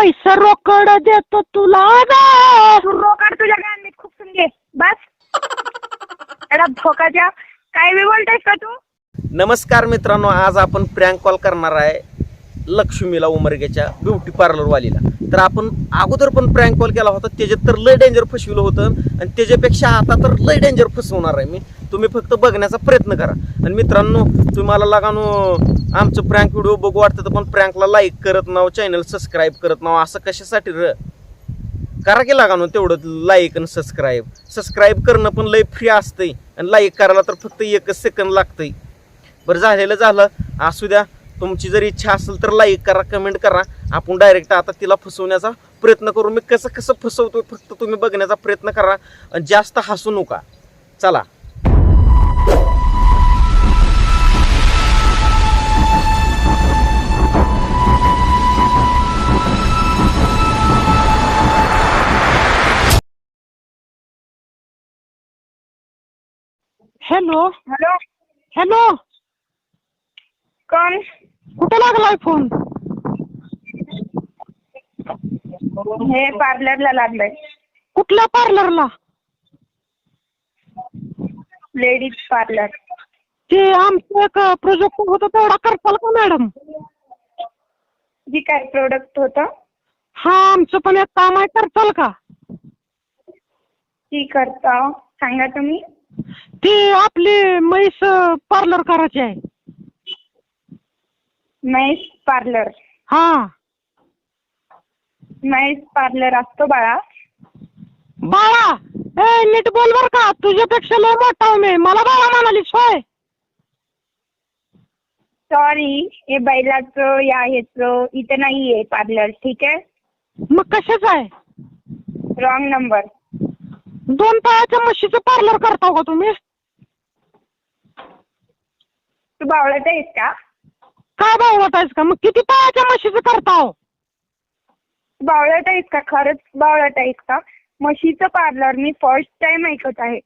पैसा रोकड देतो तुला तू रोकड तुझ्या गांडीत खूप घे. बस. एवढा धोकाच्या काय बी बोलतेस का तू? नमस्कार मित्रांनो आज आपण प्रँक कॉल करणार आहे. लक्ष्मीला उमरग्याच्या ब्युटी पार्लरवालीला. तर आपण अगोदर पण प्रँक कॉल केला होता त्याच्यात तर लय डेंजर फसविलं होतं आणि त्याच्यापेक्षा आता तर लय डेंजर फसवणार आहे मी. तुम्ही फक्त बघण्याचा प्रयत्न करा. आणि मित्रांनो तुम्हाला लागानो आमचं प्रँक व्हिडिओ बघू वाटतं तर पण प्रँकला लाईक करत नाव चॅनल सबस्क्राईब करत नाव असं कशासाठी र? करा की लागानो हो तेवढं लाईक आणि सबस्क्राईब सबस्क्राईब करणं पण लय फ्री असतंय. आणि लाईक करायला तर फक्त एकच सेकंद लागतंय. बरं झालेलं झालं. असू द्या. तुमची जर इच्छा असेल तर लाईक करा कमेंट करा. आपण डायरेक्ट आता तिला फसवण्याचा प्रयत्न करू. मी कसं कसं फसवतो फक्त तुम्ही बघण्याचा प्रयत्न करा. आणि जास्त हसू नका. चला. हॅलो हॅलो हॅलो कोण कुठे लागलाय फोन हे पार्लरला लागलंय. कुठल्या पार्लरला लेडीज पार्लर ते आमचं एक प्रोजेक्ट होतं तेवढा करताल का मॅडम जी काय प्रोडक्ट होतं? हा आमचं पण एक काम आहे करताल का? ती करता. सांगा तुम्ही. ते आपली म्हैस पार्लर करायची आहे. महेश पार्लर. हा. महेश पार्लर असतो बाळा. बाळा ए नीट बोल बर का. तुझ्यापेक्षा लय मोठा आहे मी. मला बाळा म्हणाली सोय सॉरी हे बैलाचं या ह्याचं इथं नाही आहे पार्लर ठीक आहे? मग कशाच आहे? रॉंग नंबर दोन पायाच्या म्हशीचं पार्लर करता का तुम्ही? तू बावळत आहेस का? काय बावळत आहेस का? मग किती पायाच्या म्हशीचं करता तू बावळत आहेस का खरंच बावळत आहेस का म्हशीचं पार्लर मी फर्स्ट टाइम ऐकत आहे.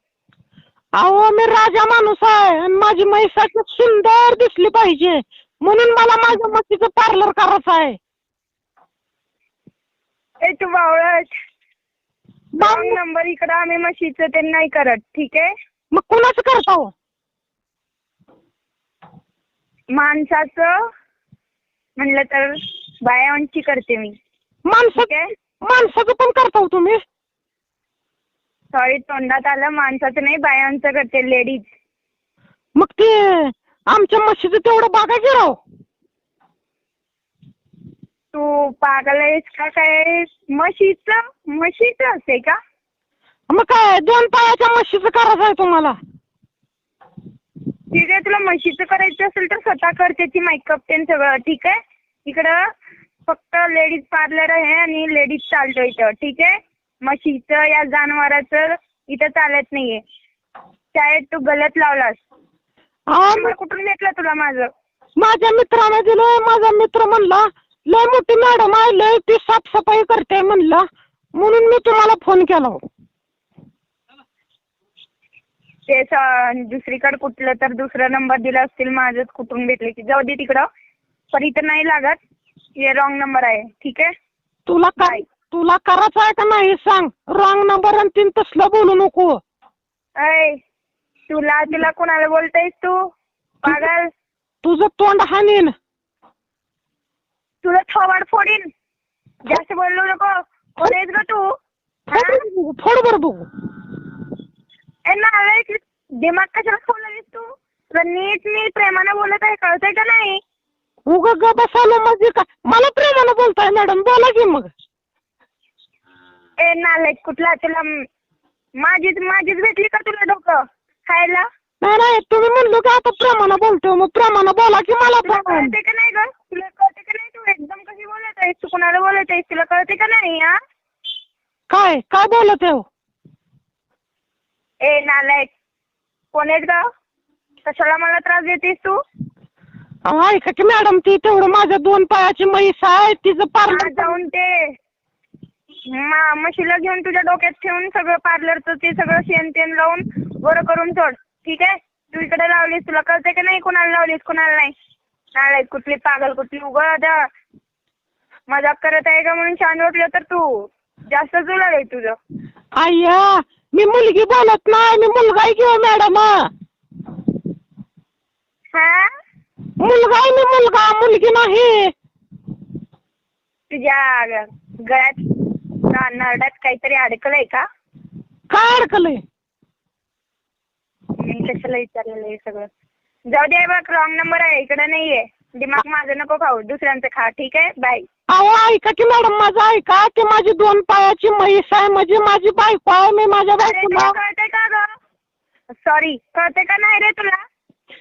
अहो मी राजा माणूस आहे आणि माझी म्हैसाची सुंदर दिसली पाहिजे. म्हणून मला माझ्या म्हशीचं पार्लर करायचं आहे. ए तू बावळट बाव- रॉंग नंबर इकडं आम्ही म्हशीचं ते नाही करत ठीक आहे? मग कुणाचं करता माणसाचं म्हणलं तर बायांची करते मी. माणसं आहे? माणसाचं पण करता हो तुम्ही? सॉरी तोंडात आलं. माणसाचं नाही बायांचं करते लेडीज मग ते आमच्या म्हशीचं तेवढं बागायचं राव. तू पागल आहेस का काय? म्हशीचं म्हशीचं असते का? मग काय दोन पायाच्या म्हशीचं करायचं आहे तुम्हाला. ठीक आहे तुला म्हशीचं करायचं असेल तर स्वतः कर त्याची मेकअप ते सगळं ठीक आहे? इकडं फक्त लेडीज पार्लर आहे आणि लेडीज चालतो इथं ठीक आहे? म्हशीचं या जनावराचं इथं चालत नाहीये. शाळेत तू गलत लावलास. नंबर कुठून भेटला तुला माझं? माझ्या मित्राने दिलं माझा मित्र म्हणला लय मोठी मॅडम आहे लय ती साफसफाई करते म्हणला म्हणून मी तुम्हाला फोन केला. हो. ते दुसरीकडे कुठलं तर दुसरा नंबर दिला असतील माझंच कुठून भेटले की जाऊ दे तिकडं. पण इथं नाही लागत. हे रॉंग नंबर आहे. ठीक आहे? तुला काय. तुला करायचं आहे का नाही सांग. रॉंग नंबर आणि तीन तसलं बोलू नको. अय तुला तुला कोणाला बोलतायस तू? पागल. तुझं तोंड हानीन. तुला थोबाड फोडीन. जास्त बोलू नको. कोण आहेस ग तू. हा? फोड बरं बघू. ए नालायक दिमाग कशाला खोललीस तू? तुला नीट मी प्रेमानं बोलत आहे कळतंय का नाही? उग ग बसायला म्हणजे का? मला प्रेमानं बोलताय मॅडम बोला की मग. ए नालायक कुठला? तुला म- माझीच माझीच भेटली का तुला डोकं? खायला? नाही नाही तुम्ही म्हणलो की आता प्रेमानं बोलतो मग प्रेमानं बोला की मला तुला प्रेमानं कळते का नाही ग? तुला कळते का नाही? तू एकदम कशी बोलत आहेस? तू कुणाला बोलत आहेस? तुला कळते का नाही हा? काय काय बोलत आहे हो? ए नालायक. कोण आहेस ग? कशाला मला त्रास देतेस तू? ऐका की मॅडम ती तेवढं माझ्या दोन पायाची म्हैस आहे तिचं पार्लर जाऊन ते मा- म्हशीला घेऊन तुझ्या डोक्यात ठेवून सगळं पार्लरचं ते सगळं शेण तेन लावून बरं करून सोड. ठीक आहे? तू इकडे लावलीस तुला कळते का नाही कोणाला लावलीस कोणाला नाही? नालायक कुठली पागल कुठली उघड मजाक करत आहे का म्हणून छान वाटलं तर तू. जास्त जुळलं आहे तुझं. अय्या मी मुलगी बोलत नाही मी मुलगा आहे किंवा मॅडम? हा? मुलगा आहे मी मुलगा मुलगी नाही. तुझ्या ग- गळ्यात ना- नरड्यात काहीतरी अडकलंय का? काय अडकलंय? मी कशाला विचारलेलं हे सगळं? जाऊ दे बघ रॉंग नंबर आहे इकडे नाहीये. दिमाग माझं नको खाऊ दुसऱ्यांचं खा ठीक आहे? बाय अहो ऐका की मॅडम माझं ऐका की माझी दोन पायाची म्हैस आहे म्हणजे माझी बायको आहे मी माझ्या अरे बायकोला तुला कळतंय का ग? सॉरी कळतंय का नाही रे तुला?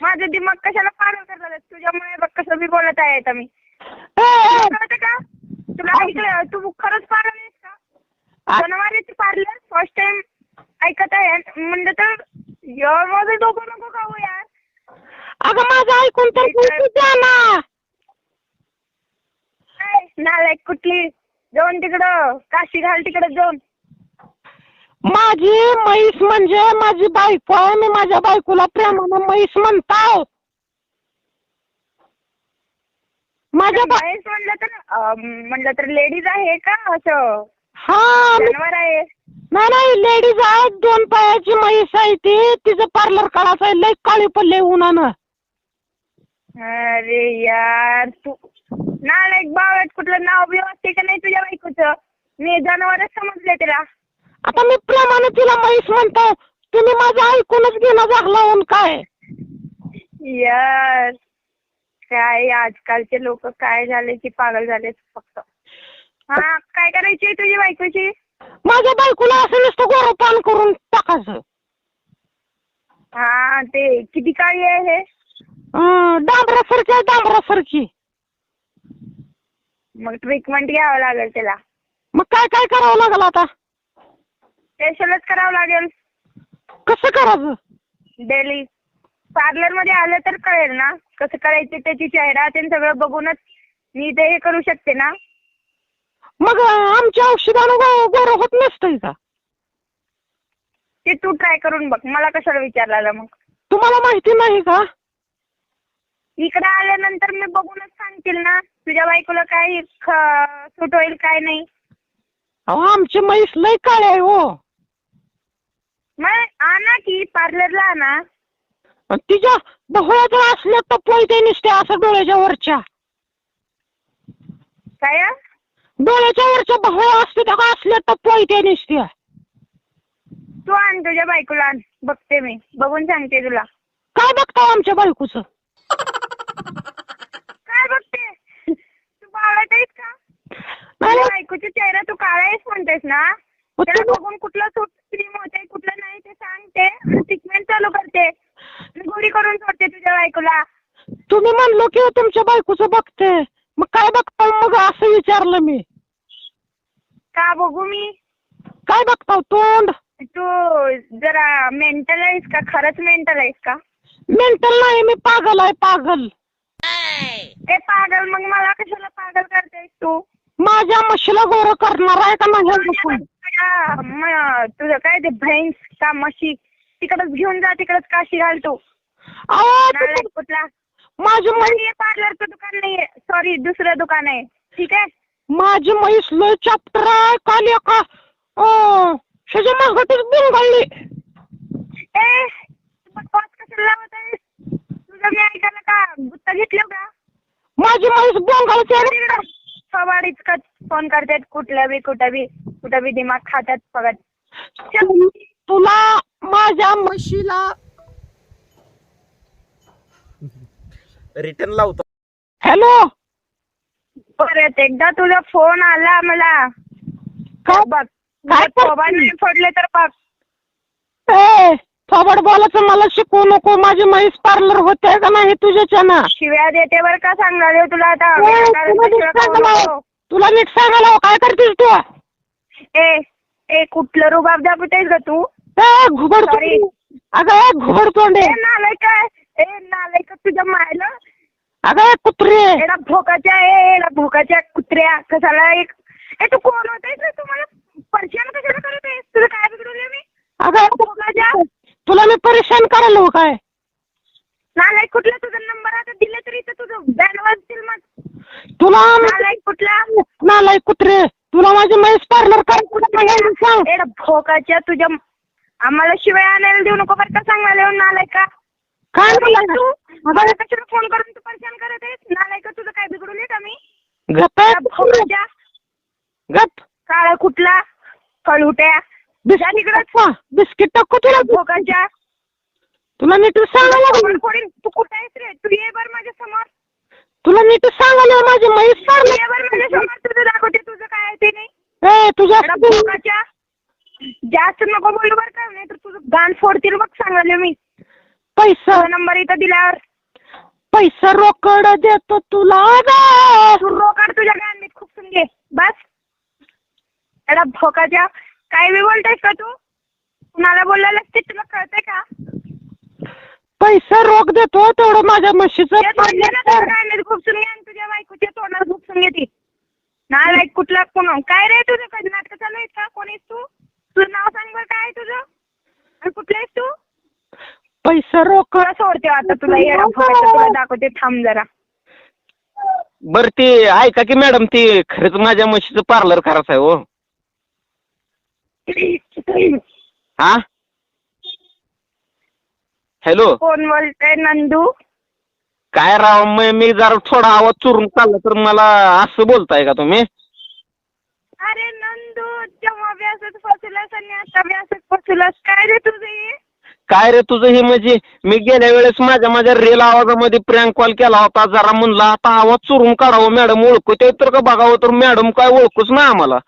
माझं दिमाग कशाला पागल करतात तुझ्यामुळे बघ कसं मी बोलत आहे आता मी. ए, ए, तुला कळतंय का? तुला ऐकलं तू खरंच पागल आहेस का? आ- पार्लर फर्स्ट टाइम ऐकत आहे. म्हणलं तर यार माझं डोकं नको खाऊ यार. अगं माझं ऐकून तर द्या ना काय नालायक कुठली जाऊन तिकडं घाल तिकडं जाऊन. माझी म्हैस म्हणजे माझी बायको आहे मी माझ्या बायकोला प्रेमानं म्हैस म्हणताव. माझ्या बा म्हैस म्हणलं तर अं, म्हणलं तर लेडीज आहे का असं? हा मी- जनावर आहे. नाही नाही लेडीज आहे दोन पायाची म्हैस आहे ती तिचं पार्लर काढायचं आहे लई काळी पडले उन्हानं. अरे यार तू नालायक बावट कुठलं नाव बिव असते का नाही तुझ्या बायकोचं? मी जनावरच समजले तिला. आता मी प्रेमानं तिला म्हैस म्हणतो तुम्ही माझं ऐकूनच घेणं झालं काय. यार काय आजकालचे लोक काय झाले की पागल झाले फक्त. हा काय करायची तुझी बायकोची? माझ्या बायकोला असं नुसतं गोरपान करून टाकायचं. हा ते किती काळी आहे हे? अं, डांबरासारखी आहे डांबरासारखी. मग ट्रीटमेंट घ्यावं लागेल त्याला मग काय काय करावं लागेल आता? फेशियलच करावं लागेल. कसं करायचं? डेली पार्लरमध्ये आलं तर कळेल ना कसं करायचं त्याची चेहरा ते सगळं बघूनच मी ते हे करू शकते ना. मग अं, आमच्या औषधानं गो- गोरं होत नसतंय का ते तू ट्राय करून बघ मला कशाला विचारला मग? तुम्हाला माहिती नाही का? इकडे आल्यानंतर मी बघूनच सांगतील ना तुझ्या बायकोला काय ख- सूट होईल काय नाही. अहो आमची म्हैस लय काळे आहे हो. मग आणा की पार्लरला आणा. आणि तिच्या डोळ्या जर असल्या तर पोयते निसते असं डोळ्याच्या वरच्या. काय? हं? डोळ्याच्या वरच्या भोळ्या असते का असल्या तर पोयते निसते. तू आण तुझ्या बायकोला आण. बघते मी. बघून सांगते तुला. काय बघताय आमच्या बायकोचं काय बघते तू बावळट आहेस का नाही तुझ्या बायकोचा चेहरा तू काळा आहेस म्हणतेस ना? त्याला बघून कुठलं सूट क्रीम होते कुठलं नाही ते सांगते ट्रीटमेंट चालू करते. गोळी करून सोडते तुझ्या बायकोला. तुम्ही म्हणलो की तुमच्या बायकोचं बघते. मग काय बघताय मग असं विचारलं मी. का बघू मी? काय बघताव तोंड? तू जरा मेंटल आहेस का? खरंच मेंटल आहेस का? मेंटल नाही मी पागल आहे पागल. ते पागल मग मला कशाला पागल करतेस तू? माझ्या म्हशीला गोरं करणार आहे का नाही हे पण? तुझ्या म- तुझं काय ते भैंस का म्हशी? तिकडच घेऊन जा तिकडच काशी घाल तू अहो, नालायक कुठला? माझी म्हैस नाहीये पार्लरचं दुकान नाहीये. सॉरी दुसरं दुकान आहे. ठीक आहे? माझी म्हैस लय चॅप्टर आहे. काल एका अं, ह्याच्या मागटच बिनगळली ए बकवास कशाला लावत आहेस तुझं मी ऐकायला का गुत्ता घेतलं का माझी म्हैस बोंगाळची तिकडं थोबाडीच का फोन करतात कुठलं बी कुठं बी कुठं बी दिमाग खातात बघत. तुला माझ्या म्हशीला रिटर्न लावतो. हॅलो? परत एकदा तुझा फोन आला मला. काय? बघ काय नाही फोडले तर बघ. ए थोबड बोलायचं मला शिकवू नको. माझी म्हैस पार्लर होते का नाही तुझ्याच्यानं? शिव्या देते बर का सांगणार आहे तुला आता. ए, तुला नको. तुला नीट सांगायला हवं. काय करतेस तू? ए ए कुठलं रुबाब दाखवतेस ग तू? ए घुबड Sorry. अगं ए घुबड तोंडे. ए नालायक आहे. ए नालायक तुझ्या मायला? अगं ए कुत्रे. एडा भोकाच्या ए एडा भोकाच्या कुत्र्या. कशाला एक ए तू कोण होतेस रे? तू मला कशाला करत आहेस? तुझं काय बिघडवलं मी? अगं भोकाच्या? तुला मी परेशान करायला काय? नालायक कुठला तुझा नंबर आता दिला तरी तर तुझं बॅन वाजतील मग. तुला नालायक कुठला? नालाय कुत्रे. तुला माझी म्हैस पार्लर करायचं सांग. एड भोकाच्या तुझ्या आम्हाला शिवाय आणायला देऊ नको बरं का सांग मला येऊन नालाय का काय तू मला कशाला फोन करून तू परेशान करत आहेस? नालाय का तुझं काय बिघडून येत आम्ही गप त्या भोकाच्या. गप काळा कुठला? कळुट्या जा तिकडं. बिस्किट टाकू तुला. भोकाच्या. तुला नीट सांगायला फोडीन. तू कुठे आहेस रे? तू ये बर माझ्यासमोर तुला नीट सांगायला माझी म्हैस समोर तुझं दाखवते तुझं काय आहे ते नाही. ए तुझ्या जास्त नको बोलू बरं का नाही तर तुझं गाण फोडतील बघ सांगायला मी. पैसा. तुझा नंबर इथं दिल्यावर. पैसा रोकड देतो तुला ग. तू रोकड तुझ्या गांडीत खूप घे. बस. एवढा भोकाच्या. काय बी बोलतेस का तू? कुणाला बोलायला ते तुला कळतंय का? पैसा रोख देतो तेवढं माझ्या म्हशीचं ते सोडले ना तुझ्या गांडीत खूपसून घे आणि तुझ्या बायकोच्या तोंडात खूपसून घेते ना लाईक कुठला कोण? काय रे तुझं? कधी नाटक चालू का? कोण आहेस तू? तुझं नाव सांग बरं काय आहे तुझं? आणि कुठलं आहेस तू? पैसा तुला सोडते आता तुला येडा तुला दाखवते थांब जरा. बर ते ऐका की मॅडम ते खरंच माझ्या म्हशीचं पार्लर करायचं आहे हो. हा? हॅलो. कोण बोलतंय नंदू? काय राव मी मी जरा थोडा आवाज चुरून चालला तर मला असं बोलताय का तुम्ही? अरे नंदू जेव्हा व्यासच फसलास आणि आता व्यासच फसलास काय रे तुझं हे? काय रे तुझं हे म्हणजे? मी गेल्या वेळेस माझ्या माझ्या रेल आवाजामध्ये प्रँक कॉल केला होता जरा म्हणला आता आवाज चुरून काढावं मॅडम ओळखू ते तर का बघावं तर मॅडम काय ओळखूच ना आम्हाला.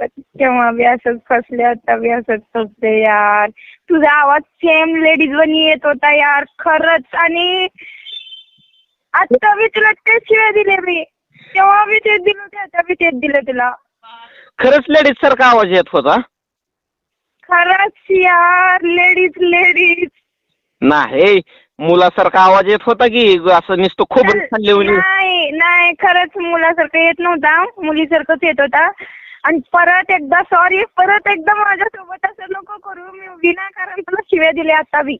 शपथ तेव्हा व्यासच फसले आता व्यासच फसले यार. तुझा आवाज सेम लेडीज वनी येत होता यार खरंच. आणि आता मी तुला तेच शिवाय दिले मी. तेव्हा मी तेच दिलं होते आता मी तेच दिलं तुला. खरंच लेडीज सारखा आवाज येत होता? खरंच यार लेडीज लेडीज नाही मुलासारखा आवाज येत होता की असं नुसतं खोबरं खाल्ले नाही नाही खरंच मुलासारखं येत नव्हता. मुलीसारखंच येत होता. आणि परत एकदा सॉरी परत एकदा माझ्यासोबत असं नको करू. मी विनाकारण तुला शिव्या दिले आता बी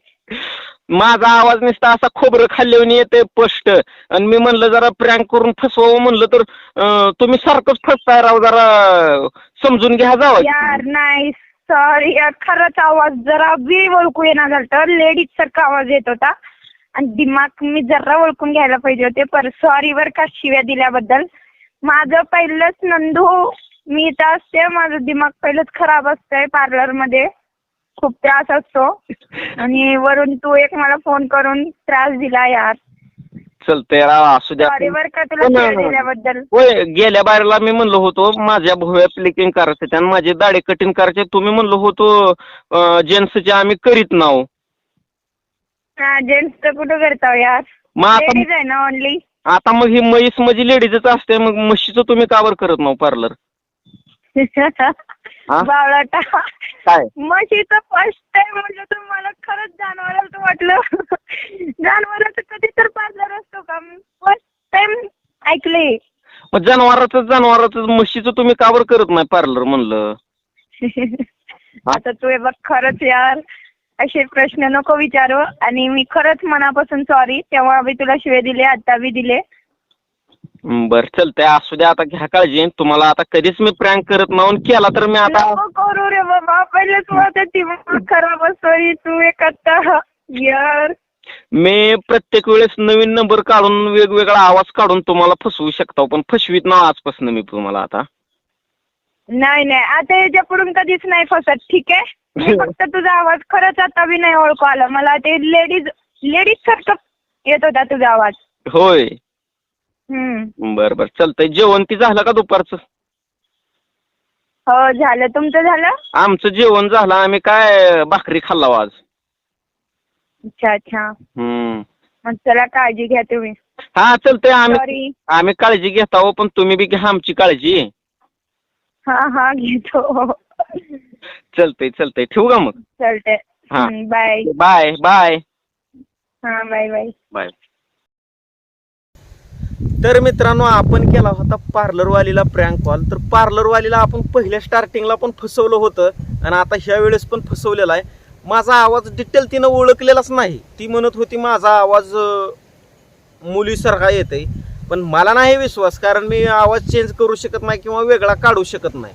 माझा आवाज नुसता असा खोबरं खाल्ल्यावर येते स्पष्ट. आणि मी म्हणलं जरा प्रँक करून फसवावं म्हणलं तर अं, तुम्ही सारखंच फसताय राव जरा समजून घ्या जावं. यार नाही सॉरी यार खरंच आवाज जरा बी ओळखू येणार झालं लेडीज सारखा आवाज येत होता. आणि दिमाग मी जरा ओळखून घ्यायला पाहिजे होते पर सॉरी बर का शिव्या दिल्याबद्दल. माझं पहिलंच नंदू मी इथं असते. माझं दिमाग पहिलंच खराब असतंय पार्लरमध्ये. खूप त्रास असतो. आणि वरून तू एक मला फोन करून त्रास दिला यार. चलतंय राव असू द्या. सॉरी बर का तुला हो ना. दिल्याबद्दल. होय गेल्या बारीला मी म्हणलो होतो माझ्या भोव्या प्लिकिंग करायचे आणि माझे दाढी कटिंग करायचे तुम्ही म्हणलो होतो जेंट्सचे आम्ही करीत नाव. हा जेंट्स तर कुठं करताव यार? मग आता लेडीज आहे ना ओनली आता मग ही म्हैस म्हणजे लेडीजच असते मग म्हशीचं तुम्ही कावर करत नाव पार्लर हा? बावळाटा काय? म्हशीचं फर्स्ट टाइम म्हणजे तर मला खरंच जनावराचं वाटलं. जनावराचं कधी तर पार्लर असतो का? फर्स्ट टाइम ऐकले मग जनावराचं जनावराचं म्हशीचं तुम्ही कावर करत नाही पार्लर म्हणलं? आता तू हे बघ खरंच यार असे प्रश्न नको विचारू. आणि मी खरंच मनापासून सॉरी तेव्हा बी तुला शिवे दिले आता बी दिले. बर चलतंय. असू द्या आता घ्या काळजी. तुम्हाला आता कधीच मी प्रँक करत नाही केला तर मी आता नको करू रे बाबा. पहिलेच माझं दिमाग खराब असतो ही तू एक आता यार. मी प्रत्येक वेळेस नवीन नंबर काढून वेगवेगळा आवाज काढून तुम्हाला फसवू शकतो पण फसवीत ना आजपासून मी तुम्हाला आता. नाही नाही. आता याच्या पुढून कधीच नाही फसत ठीक आहे? मी फक्त तुझा आवाज खरंच आता बी नाही ओळखू आला. मला ते लेडीज लेडीज सारखं येत होता तुझा आवाज. होय. बर बर. चलतंय जेवण ती झालं का दुपारचं? हो झालं. तुमचं झालं? आमचं जेवण झालं. आम्ही काय भाकरी खाल्ला आज. अच्छा अच्छा. हम्म. मग चला काळजी घ्या तुम्ही. हा चलतंय आम्ही सॉरी आम्ही काळजी घेत आहो पण तुम्ही बी घ्या आमची काळजी. हा हा घेतो. चलतंय चलतंय ठेवू का मग? चलते हा. बाय बाय बाय हा बाय बाय बाय तर मित्रांनो आपण केला होता पार्लरवालीला प्रँक कॉल तर पार्लरवालीला आपण पहिल्या स्टार्टिंगला पण फसवलं होतं आणि आता ह्या वेळेस पण फसवलेला आहे. माझा आवाज डिटेल तिनं ओळखलेलाच नाही. ती म्हणत होती माझा आवाज मुलीसारखा येते पण मला नाही विश्वास कारण मी आवाज चेंज करू शकत नाही किंवा वेगळा काढू शकत नाही.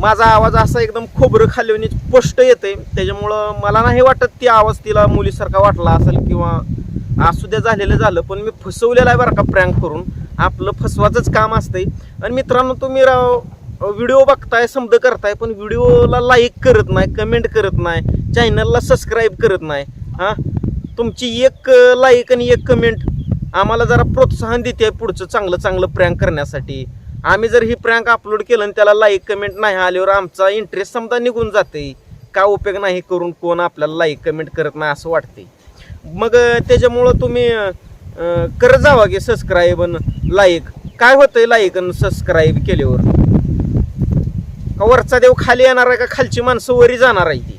माझा आवाज असा एकदम खोबरं खाल्ल्याने स्पष्ट येते त्याच्यामुळं मला नाही वाटत ती आवाज तिला मुलीसारखा वाटला असेल किंवा असू द्या झालेलं झालं पण मी फसवलेलं आहे बरं का प्रँक करून. आपलं फसवाचंच काम असतंय. आणि मित्रांनो तुम्ही राव व्हिडिओ बघताय समज करताय पण व्हिडिओला लाईक करत नाही कमेंट करत नाही चॅनलला सबस्क्राईब करत नाही हां? तुमची एक लाईक आणि एक कमेंट आम्हाला जरा प्रोत्साहन देते पुढचं चांगलं चांगलं प्रँक करण्यासाठी. आम्ही जर ही प्रँक अपलोड केलं आणि त्याला लाईक कमेंट नाही आल्यावर आमचा इंटरेस्ट समजा निघून जाते का उपयोग नाही करून कोण आपल्याला लाईक कमेंट करत नाही असं वाटते मग त्याच्यामुळं तुम्ही करत जावा की सबस्क्राईब लाईक काय होतंय लाईक आणि सबस्क्राईब केल्यावर? का वरचा देव खाली येणार आहे का खालची माणसं वरी जाणार आहे ती?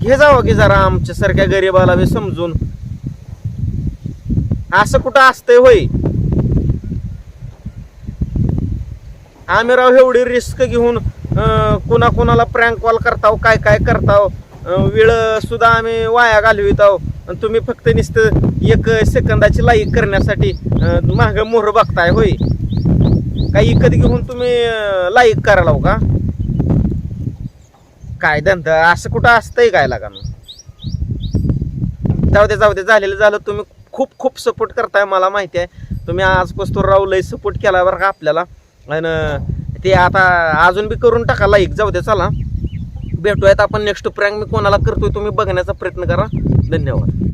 घे जावं की जरा आमच्यासारख्या गरीबाला बी समजून. असं कुठं असतंय होय? आम्ही राव एवढी रिस्क घेऊन अं, प्रँक कॉल करताव काय काय करताव? वेळ सुद्धा आम्ही वाया घालविताव आणि तुम्ही फक्त नुसतं एक सेकंदाची लाईक करण्यासाठी माग मोहर बघताय होय. काही इकत घेऊन तुम्ही लाईक करायला हो का? काय धंदा? असं कुठं असतंय काय लागा जाऊ दे जाऊ दे. झालेलं झालं. तुम्ही खूप खूप सपोर्ट करताय मला माहिती आहे. तुम्ही आजपासून राव लय सपोर्ट केला बरं का आपल्याला. आणि ते आता अजून बी करून टाका लाईक जाऊ दे चला. भेटूयात. आपण नेक्स्ट प्रँक मी कोणाला करतोय तुम्ही बघण्याचा प्रयत्न करा. धन्यवाद.